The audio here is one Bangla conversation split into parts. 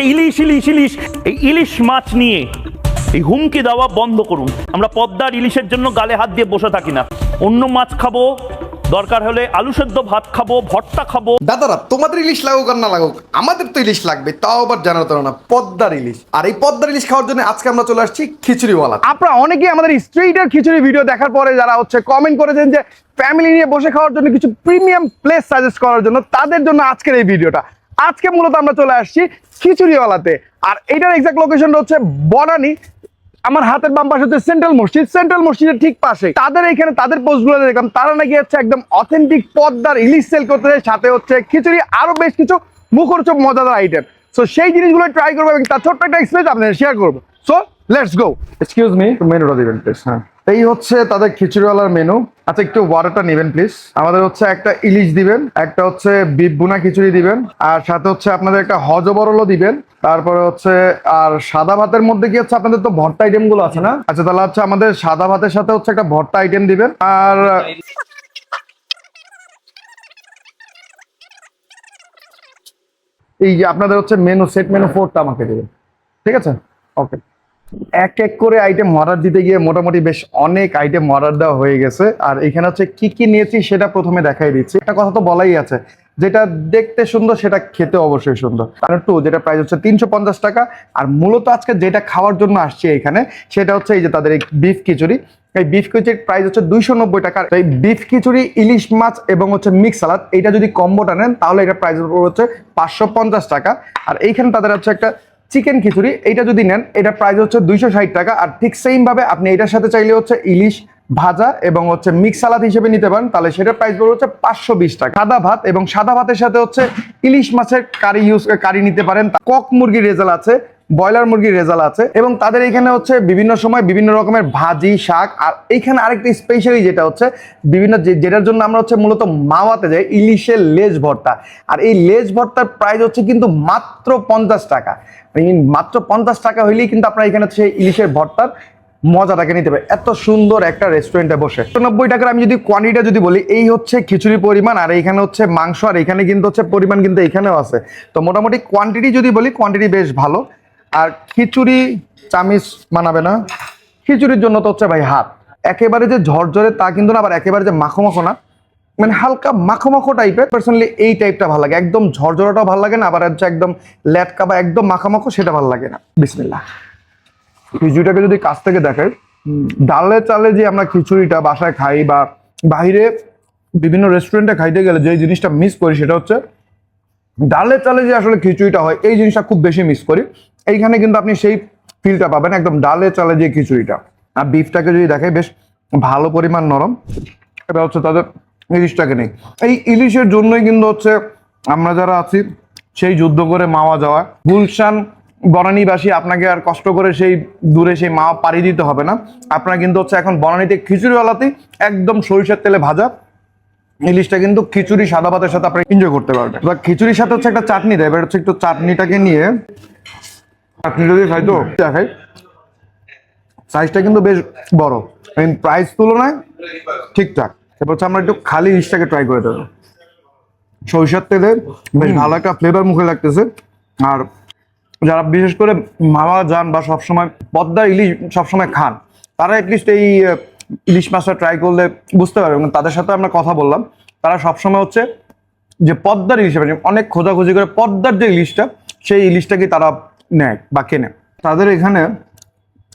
ইলিশ ইলিশ ইলিশ এই ইলিশ মাছ নিয়ে এই হুমকি দেওয়া বন্ধ করুন। আমরা পদ্মার ইলিশের জন্য গালে হাত দিয়ে বসে থাকি না। অন্য মাছ খাব দরকার হলে আলু সেদ্ধ ভাত খাব ভর্তা খাব। দাদারা তোমাদের ইলিশ লাগুক আর না লাগুক আমাদের তো ইলিশ লাগবে তাও আবার জানা তো না পদ্মার ইলিশ। আর এই পদ্মার ইলিশ খাওয়ার জন্য আজকে আমরা চলে আসছি খিচুড়িওয়ালা। আপনারা অনেকেই আমাদের স্ট্রিটের খিচুড়ি ভিডিও দেখার পরে যারা হচ্ছে কমেন্ট করেছেন যে ফ্যামিলি নিয়ে বসে খাওয়ার জন্য কিছু প্রিমিয়াম প্লেস সাজেস্ট করার জন্য তাদের জন্য আজকের এই ভিডিওটা। আজকে মূলত আমরা চলে আসছি খিচুড়িওয়ালাতে। আর এইটার এক্সাক্ট লোকেশনটা হচ্ছে বনানি। আমার হাতের বাম পাশে হচ্ছে সেন্ট্রাল মসজিদ। সেন্ট্রাল মসজিদের ঠিক পাশে তাদের এখানে তাদের পোস্টগুলো দেখলাম। তারা নাকি হচ্ছে একদম অথেন্টিক পদ্মার ইলিশ সেল করতে চায়। সাথে হচ্ছে খিচুড়ি আরও বেশ কিছু মুখরোচক মজাদার আইটেম সো সেই জিনিসগুলো ট্রাই করব এবং তার ছোট্ট একটা এক্সপিরিয়েন্স আপনাদের শেয়ার করব। So let's go excuse me মেনুটা দিবেন প্লিজ হ্যাঁ। এই হচ্ছে তাদের খিচুড়িওয়ালার মেনু আচ্ছা একটু ওয়াটারটা নেবেন প্লিজ আমাদের হচ্ছে একটা ইলিশ দিবেন, একটা হচ্ছে বিপ বুনা খিচুড়ি দিবেন, আর সাথে হচ্ছে আপনাদের একটা হজবরলও দিবেন। তারপরে হচ্ছে, আর সাদা ভাতের মধ্যে কি হচ্ছে আপনাদের তো ভর্তা আইটেমগুলো আছে না? আচ্ছা তাহলে হচ্ছে আমাদের সাদা ভাতের সাথে হচ্ছে একটা ভর্তা আইটেম দিবেন, আর এই যে আপনাদের হচ্ছে মেনু সেট মেনু ফোরটা আমাকে দেবেন। ঠিক আছে? ওকে এক এক করে আইটেম অর্ডার দিতে গিয়ে মোটামুটি বেশ অনেক আইটেম অর্ডার দেওয়া হয়ে গেছে। আর এখানে হচ্ছে কি কি নিয়েছি সেটা প্রথমে দেখাই দিচ্ছি। একটা কথা তো বলাই আছে, যেটা দেখতে সুন্দর সেটা খেতে অবশ্যই সুন্দর। কারণ টু যেটা প্রাইস হচ্ছে তিনশো পঞ্চাশ টাকা। আর মূলত আজকে যেটা খাওয়ার জন্য আসছি এখানে, সেটা হচ্ছে এই যে তাদের এই বিফ খিচুড়ি। এই বিফ খিচুড়ির প্রাইস হচ্ছে দুইশো নব্বই টাকা। এই বিফ খিচুড়ি, ইলিশ মাছ এবং হচ্ছে মিক্স সালাদ এটা যদি কম্বোটা নেন, তাহলে এটা প্রাইস হচ্ছে পাঁচশো পঞ্চাশ টাকা। আর এইখানে তাদের হচ্ছে একটা চিকেন খিচুড়ি এটা যদি নেন, এটা প্রাইস হচ্ছে দুইশো ষাট টাকা। আর ঠিক সেম ভাবে আপনি এটার সাথে চাইলে হচ্ছে ইলিশ ভাজা এবং হচ্ছে মিক্স সালাদ হিসেবে নিতে পারেন। তাহলে সেটার প্রাইস পড়বে হচ্ছে পাঁচশো বিশ টাকা। সাদা ভাত এবং সাদা ভাতের সাথে হচ্ছে ইলিশ মাছের কারি ইউজ কারি নিতে পারেন। কক মুরগির রেজাল আছে। ব্রয়লার মুরগির রেজাল আছে এবং তাদের এখানে হচ্ছে বিভিন্ন সময় বিভিন্ন রকমের ভাজি, শাক, আর এইখানে আরেকটা স্পেশালি যেটা হচ্ছে বিভিন্ন যেটার জন্য আমরা হচ্ছে মূলত মাওয়াতে যাই, ইলিশের লেজ ভর্তা। আর এই লেজ ভর্তার প্রাইস হচ্ছে কিন্তু মাত্র পঞ্চাশ টাকা। মানে মাত্র পঞ্চাশ টাকা হইলেই কিন্তু আপনারা এখানে হচ্ছে ইলিশের ভর্তার মজাটাকে নিতে পারে এত সুন্দর একটা রেস্টুরেন্টে বসে। নব্বই টাকার আমি যদি কোয়ান্টিটা যদি বলি, এই হচ্ছে খিচুড়ি পরিমাণ আর এইখানে হচ্ছে মাংস, আর এখানে কিন্তু হচ্ছে পরিমাণ কিন্তু এখানেও আছে। তো মোটামুটি কোয়ান্টিটি যদি বলি কোয়ান্টিটি বেশ ভালো। আর খিচুড়ি চামিচ মানাবে না। খিচুড়ির জন্য তো হচ্ছে ভাই হাত। একেবারে যে ঝরঝরে তা কিন্তু না, আবার একেবারে যে মাখো মাখো না। মানে হালকা মাখো মাখো টাইপের পার্সোনালি এই টাইপটা ভালো লাগে। একদম ঝরঝরাটাও ভালো লাগে না, আবার হচ্ছে একদম ল্যাটকা বা একদম মাখামাখো সেটা ভালো লাগে না। বিসমিল্লাহ। খিচুড়িটাকে যদি কাছ থেকে দেখাই, ডালে চালে যে আমরা খিচুড়িটা বাসায় খাই বা বাইরে বিভিন্ন রেস্টুরেন্টে খাইতে গেলে যে জিনিসটা মিস করি সেটা হচ্ছে, ডালে চালে যে আসলে খিচুড়িটা হয়, এই জিনিসটা খুব বেশি মিস করি। এইখানে কিন্তু আপনি সেই ফিলটা পাবেন, একদম ডালে চালে যে খিচুড়িটা। আর বিফটাকে যদি দেখে বেশ ভালো পরিমাণ নরম। এটা হচ্ছে তাদের ইলিশটাকে নেই। এই ইলিশের জন্যই কিন্তু হচ্ছে আমরা যারা আছি, সেই যুদ্ধ করে মাওয়া যাওয়া। গুলশান বনানীবাসী আপনাকে আর কষ্ট করে সেই দূরে সেই মাওয়া পাড়ি দিতে হবে না। আপনার কিন্তু হচ্ছে এখন বনানীতে খিচুড়িওয়ালাতেই একদম সরিষার তেলে ভাজা। ইলিশটা কিন্তু খিচুড়ি সাদা ভাতের সাথে আপনারা এনজয় করতে পারবেন। খিচুড়ির সাথে হচ্ছে একটা চাটনি দেয়। এবার হচ্ছে একটু চাটনিটাকে নিয়ে চাটনি যদি খাই তো? দেখাই সাইজটা কিন্তু বেশ বড়। প্রাইস তুলনায় ঠিকঠাক। এবার হচ্ছে আমরা একটু খালি ইলিশটাকে ট্রাই করে দেবো সরিষার তেলে বেশ ভালো একটা ফ্লেভার মুখে লাগতেছে। আর যারা বিশেষ করে মামা যান বা সবসময় পদ্মার ইলিশ সবসময় খান তারা অ্যাটলিস্ট এই ইলিশ মাছটা ট্রাই করলে বুঝতে পারবে। এবং তাদের সাথে আমরা কথা বললাম। তারা সবসময় হচ্ছে যে পদ্মার ইলিশ মানে অনেক খোঁজাখুঁজি করে পদ্মার যে ইলিশটা সেই ইলিশটাকে তারা নেয় বা কেনে। তাদের এখানে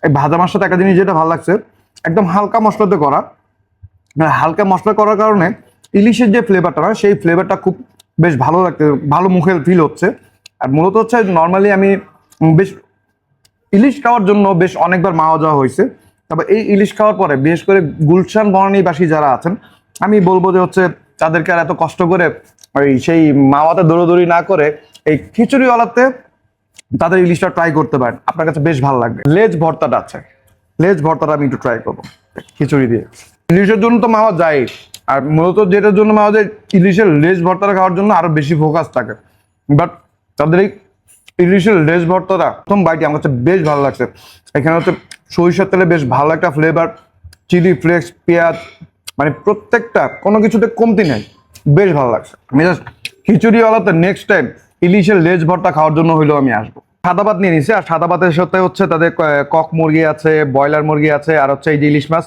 এই ভাজা মাছটা একটা জিনিস যেটা ভালো লাগছে, একদম হালকা মশলাতে করা। মানে হালকা মশলা করার কারণে ইলিশের যে ফ্লেভারটা না সেই ফ্লেভারটা খুব বেশ ভালো লাগছে ভালো মুখে ফিল হচ্ছে। আর মূলত হচ্ছে নর্মালি আমি বেশ ইলিশ খাওয়ার জন্য বেশ অনেকবার মাওয়া যাওয়া হয়েছে। তবে এই ইলিশ খাওয়ার পরে, বিশেষ করে গুলশান বনানীবাসী যারা আছেন, আমি বলব যে হচ্ছে তাদেরকে আর এত কষ্ট করে ওই সেই মাওয়াতে দৌড়োদৌড়ি না করে, এই খিচুড়িওয়ালাতে তাদের ইলিশটা ট্রাই করতে পারেন। আপনার কাছে বেশ ভালো লাগবে। লেজ ভর্তাটা আছে। লেজ ভর্তাটা আমি একটু ট্রাই করব। খিচুড়ি দিয়ে। ইলিশের জন্য তো মাওয়া যায়। আর মূলত যেটার জন্য মাওয়া যায় ইলিশের লেজ ভর্তাটা খাওয়ার জন্য আরও বেশি ফোকাস থাকে। বাট তাদের এই ইলিশের লেজ ভর্তাটা প্রথম বাইটি আমার কাছে বেশ ভালো লাগছে। এখানে হচ্ছে সরিষার তেলে বেশ ভালো একটা ফ্লেভার চিলি ফ্লেক্স পেঁয়াজ মানে প্রত্যেকটা কোনো কিছুতে কমতি নেই। বেশ ভালো লাগছে। আমি জাস্ট খিচুড়িওয়ালাতে নেক্সট টাইম ইলিশের লেজ ভর্তা খাওয়ার জন্য হইলেও আমি আসব। সাদা ভাত নিয়ে নিছে, আর সাদা ভাতের সাথে হচ্ছে তাদের কক মুরগি আছে, ব্রয়লার মুরগি আছে, আর হচ্ছে এই যে ইলিশ মাছ।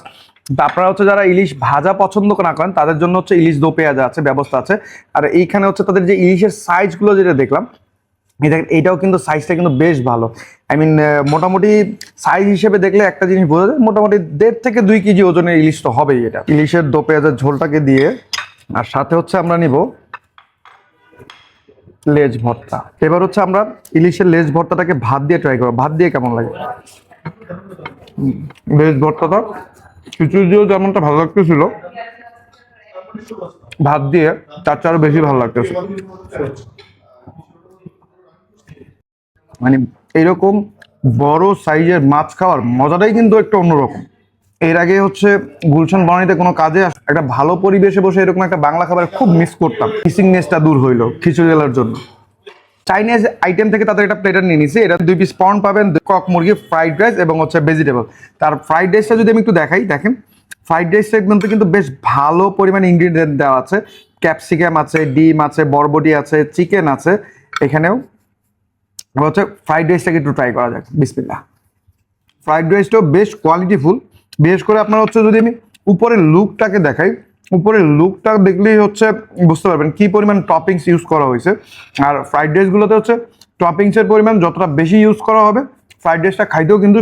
আপনারা হচ্ছে যারা ইলিশ ভাজা পছন্দ না করেন, তাদের জন্য হচ্ছে ইলিশ দো পেঁয়াজ আছে, ব্যবস্থা আছে। আর এইখানে হচ্ছে তাদের যে ইলিশের সাইজগুলো যেটা দেখলাম, এই দেখেন এইটাও কিন্তু সাইজটা কিন্তু বেশ ভালো। আই মিন মোটামুটি সাইজ হিসেবে দেখলে একটা জিনিস বোঝা যায়, মোটামুটি দেড় থেকে দুই কেজি ওজনের ইলিশ তো হবেই এটা। ইলিশের দো পেঁয়াজের ঝোলটাকে দিয়ে, আর সাথে হচ্ছে আমরা নিব লেজ ভর্তা। এবার হচ্ছে আমরা ইলিশের লেজ ভর্তাটাকে ভাত দিয়ে ট্রাই করব। ভাত দিয়ে কেমন লাগে? লেজ ভর্তাটা খিচুড়ি দিয়েও যেমনটা ভালো লাগতেছিল, ভাত দিয়ে তার চেয়ে আরও বেশি ভালো লাগতেছে। মানে এরকম বড় সাইজের মাছ খাওয়ার মজাটাই কিন্তু একটু অন্যরকম। এর আগে হচ্ছে গুলশান বনানিতে কোনো কাজে একটা ভালো পরিবেশে বসে এরকম একটা বাংলা খাবার খুব মিস করতাম। মিসিংনেসটা দূর হইল খিচুড়ি গেলার জন্য। চাইনিজ আইটেম থেকে তাদের একটা প্লেটার নিয়ে নিছি। এটা দুই পিস পন পাবেন কক মুরগি ফ্রাইড রাইস এবং হচ্ছে ভেজিটেবল তার ফ্রাইড রাইসটা যদি আমি একটু দেখাই, দেখেন। ফ্রাইড রাইসের মধ্যে কিন্তু বেশ ভালো পরিমাণে ইনগ্রিডিয়েন্ট দেওয়া আছে। ক্যাপসিকাম আছে, ডিম আছে, বরবটি আছে চিকেন আছে। এখানেও হচ্ছে ফ্রাইড রাইসটাকে একটু ট্রাই করা যাক। বিসমিল্লাহ। ফ্রাইড রাইসটাও বেশ কোয়ালিটিফুল বিশেষ করে আপনার হচ্ছে যদি আমি উপরের লুকটাকে দেখাই, উপরের লুকটা দেখলেই হচ্ছে বুঝতে পারবেন কি পরিমাণ টপিংস ইউজ করা হয়েছে। আর ফ্রাইড রাইসগুলোতে হচ্ছে টপিংসের পরিমাণ যতটা বেশি ইউজ করা হবে ফ্রাইড রাইসটা খাইতেও কিন্তু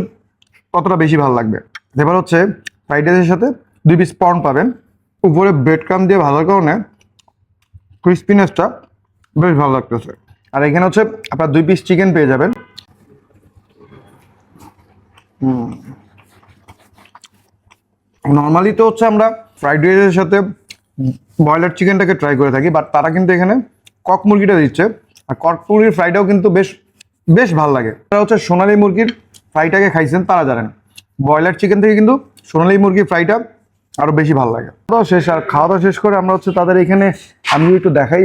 ততটা বেশি ভালো লাগবে। এবার হচ্ছে ফ্রাইড রাইসের সাথে দুই পিস পর্ন পাবেন। উপরে ব্রেড ক্রাম দিয়ে ভালো কারণে ক্রিস্পিনেসটা বেশ ভালো লাগতেছে। আর এখানে হচ্ছে আপনার দুই পিস চিকেন পেয়ে যাবেন। নর্মালি তো হচ্ছে আমরা ফ্রাইড রাইসের সাথে ব্রয়লার চিকেনটাকে ট্রাই করে থাকি বাট তারা কিন্তু এখানে কক মুরগিটা দিচ্ছে। আর কক মুরগির ফ্রাইটাও কিন্তু বেশ বেশ ভালো লাগে। তারা হচ্ছে সোনালি মুরগির ফ্রাইটাকে খাইছেন, তারা জানেন। ব্রয়লার চিকেন থেকে কিন্তু সোনালি মুরগির ফ্রাইটা আরও বেশি ভালো লাগে। খাওয়া শেষ, আর খাওয়া দাওয়া শেষ করে আমরা হচ্ছে তাদের এখানে আমি একটু দেখাই,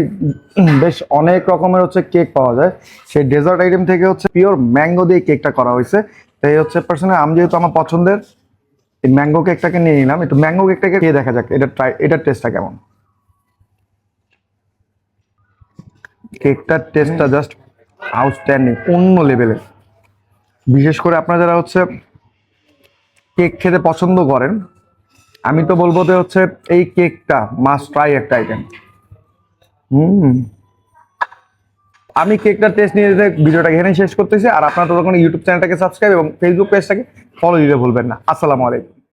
বেশ অনেক রকমের হচ্ছে কেক পাওয়া যায়। সেই ডেজার্ট আইটেম থেকে হচ্ছে পিওর ম্যাঙ্গো দিয়ে কেকটা করা হয়েছে। তাই হচ্ছে পার্সোনালি আমি যেহেতু আমার পছন্দের এই ম্যাঙ্গো কেকটাকে নিয়ে নিলাম। একটু ম্যাঙ্গো কেকটাকে খেয়ে দেখা যাক এটা ট্রাই এটার টেস্টটা কেমন? কেকটার টেস্টটা জাস্ট আউটস্ট্যান্ডিং অন্য লেভেলের বিশেষ করে আপনারা যারা হচ্ছে কেক খেতে পছন্দ করেন আমি তো বলব যে হচ্ছে এই কেকটা মাস্ট ট্রাই একটা আইটেম হুম। আমি কেকটার টেস্ট নিয়ে যেতে ভিডিওটা এখানে শেষ করতেছি আর আপনারা ততক্ষণ ইউটিউব চ্যানেলটাকে সাবস্ক্রাইব এবং ফেসবুক পেজটাকে ফলো দিতে ভুলবেন না। আসসালামু আলাইকুম।